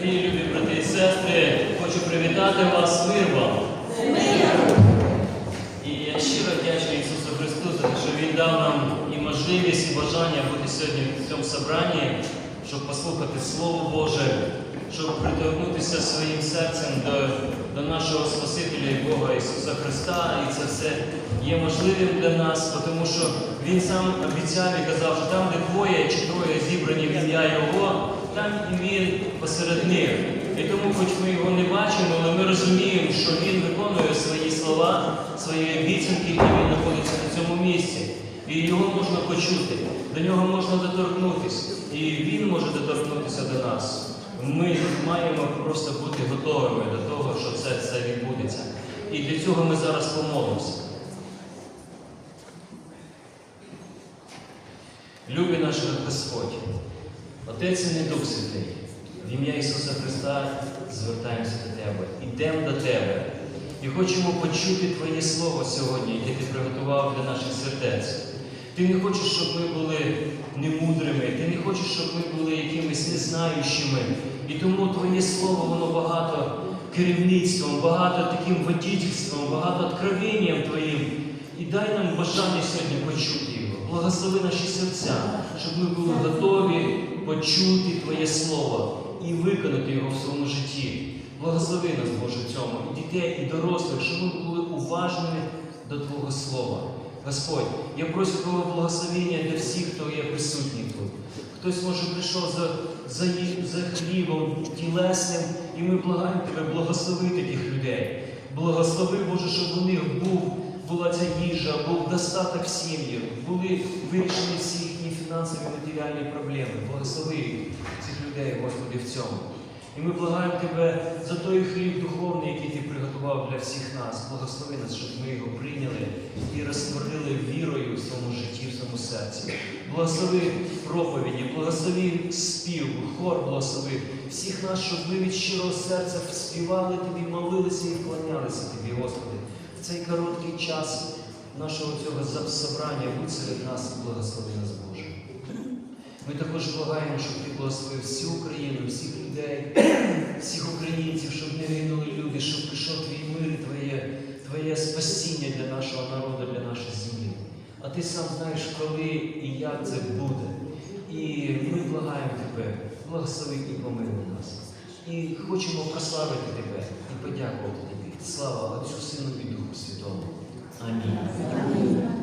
Дорогі любі брати і сестри, хочу привітати вас мир вам. І я щиро вдячний Ісусу Христу за те, що Він дав нам і можливість, і бажання бути сьогодні в цьому собранні, щоб послухати Слово Боже, щоб приторкнутися своїм серцем до, до нашого Спасителя і Бога Ісуса Христа. І це все є можливим для нас, тому що Він сам обіцяв і казав, що там, де двоє чи троє зібрані в ім'я Його, там і Він посеред них. І тому, хоч ми його не бачимо, але ми розуміємо, що він виконує свої слова, свої обіцянки, і він знаходиться на цьому місці. І його можна почути, до нього можна доторкнутися, і він може доторкнутися до нас. Ми маємо просто бути готовими до того, що це все відбудеться. І для цього ми зараз помолимося. Любий наш Господь, Отець і не Дух Святий, в ім'я Ісуса Христа звертаємося до Тебе, ідемо до Тебе і хочемо почути Твоє Слово сьогодні, яке Ти приготував для наших сердець. Ти не хочеш, щоб ми були немудрими, ти не хочеш, щоб ми були якимись незнаючими. І тому Твоє Слово, воно багато керівництвом, багато таким водительством, багато откровенням Твоїм. І дай нам бажання сьогодні почути його. Благослови наші серця, щоб ми були готові почути Твоє Слово і виконати його в своєму житті. Благослови нас, Боже, цьому, і дітей, і дорослих, щоб ми були уважними до Твого Слова. Господь, я прошу Твого благословення для всіх, хто є присутній тут. Хтось, може, прийшов за, за, за хлібом тілесним, і ми благаємо Тебе, благослови таких людей. Благослови, Боже, щоб у них був, була ця їжа, був достаток сім'ї, були вирішені всі їхні фінансові матеріальні проблеми. Благослови цих людей, Господи, в цьому. І ми благаємо Тебе за той хліб духовний, який Ти приготував для всіх нас. Благослови нас, щоб ми його прийняли і розтворили вірою в своєму житті, в своєму серці. Благослови проповіді, благослови спів, хор благослови всіх нас, щоб ми від щирого серця співали Тобі, молилися і вклонялися Тобі, Господи. Цей короткий час нашого цього собрання будь серед нас, благослови нас, Боже. Ми також благаємо, щоб ти благословив всю Україну, всіх людей, всіх українців, щоб не гинули люди, щоб прийшов твій мир, і твоє, твоє спасіння для нашого народу, для нашої землі. А ти сам знаєш, коли і як це буде. І ми благаємо тебе, благослови і помилуй нас. І хочемо прославити тебе і подякувати. Слава Отцю Сину і Духу Святому. Амінь.